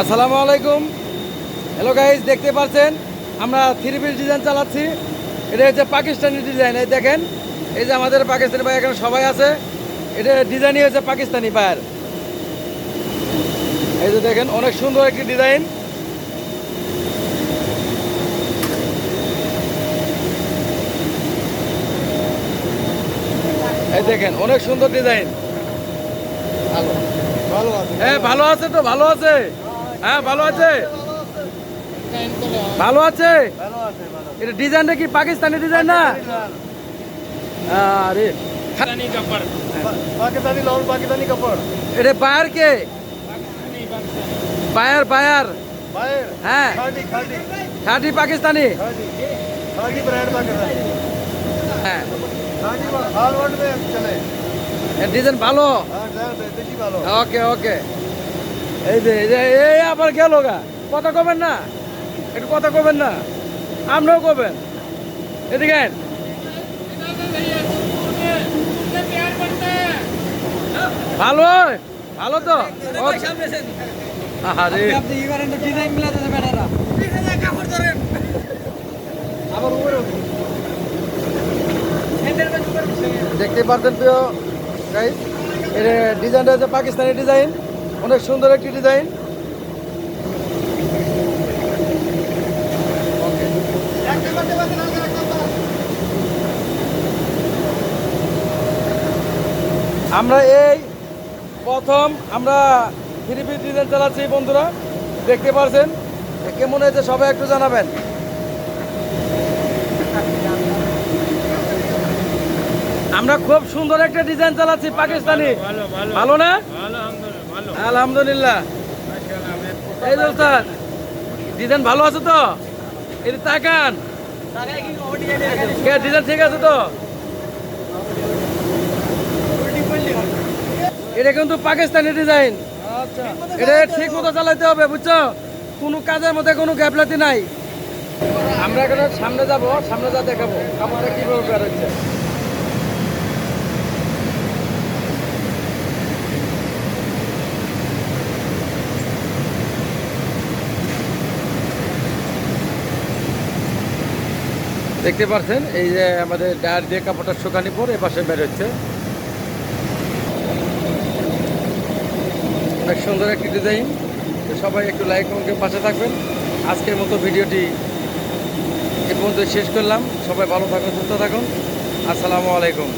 আসসালামু আলাইকুম। Hello guys দেখতে পাচ্ছেন? আমরা থ্রি পিস ডিজাইন চালাচ্ছি। এটা হচ্ছে পাকিস্তানি ডিজাইন এই দেখেন। এই যে আমাদের পাকিস্তানি ভাই এখানে সবাই আছে। এটা ডিজাইনই হচ্ছে পাকিস্তানি পায়ের এই যে দেখেন অনেক সুন্দর একটি ডিজাইন এই দেখেন অনেক সুন্দর ডিজাইন ভালো ভালো আছে। হ্যাঁ ভালো আছে তো ভালো আছে। হ্যাঁ ভালো আছে? ভালো আছে? এটা ডিজাইনটা কি পাকিস্তানি ডিজাইন না? আরে। পাকিস্তানি পাকিস্তানি কাপড়। এটা কে? হ্যাঁ। পাকিস্তানি? হ্যাঁ। ডিজাইন ভালো। ওকে ওকে। এই যে এই যে এই আবার গেল গা। কথা কবেন না? একটু কথা কবেন না? আমরাও কবেন। এদিকে। ভালো ভালো তো। আরে দেখতে পারছেন প্রিয় গাইস এর ডিজাইনটা হচ্ছে পাকিস্তানি ডিজাইন। অনেক সুন্দর একটি ডিজাইন। আমরা এই প্রথম আমরা থ্রি পিস ডিজাইন চালাচ্ছি বন্ধুরা। দেখতে পারছেন? কেমন হয়েছে সবাই একটু জানাবেন। আমরা খুব সুন্দর একটা ডিজাইন চালাচ্ছি পাকিস্তানি। ভালো না? আলহামদুলিল্লাহ। এই যে ডিজাইন ভালো আছে তো? এটা তাকান। ডিজাইন ঠিক আছে তো? এটা কিন্তু পাকিস্তানি ডিজাইন এটা ঠিক মতো চালাইতে হবে বুঝছ? কোনো কাজের মধ্যে কোনো গ্যাপলাতি নাই। আমরা এখানে সামনে যাব সামনে যা দেখাবো। কাপড়টা কীভাবে বের দেখতে পাচ্ছেন এই যে আমাদের ডায়ার দিয়ে কাপড়টা শুকানি পর এপাশে বেরোচ্ছে অনেক সুন্দর একটি ডিজাইন। সবাই একটু লাইক কমেন্টের পাশে থাকবেন। আজকের মতো ভিডিওটি এ পর্যন্ত শেষ করলাম। সবাই ভালো থাকুন, সুস্থ থাকুন। আসসালামু আলাইকুম।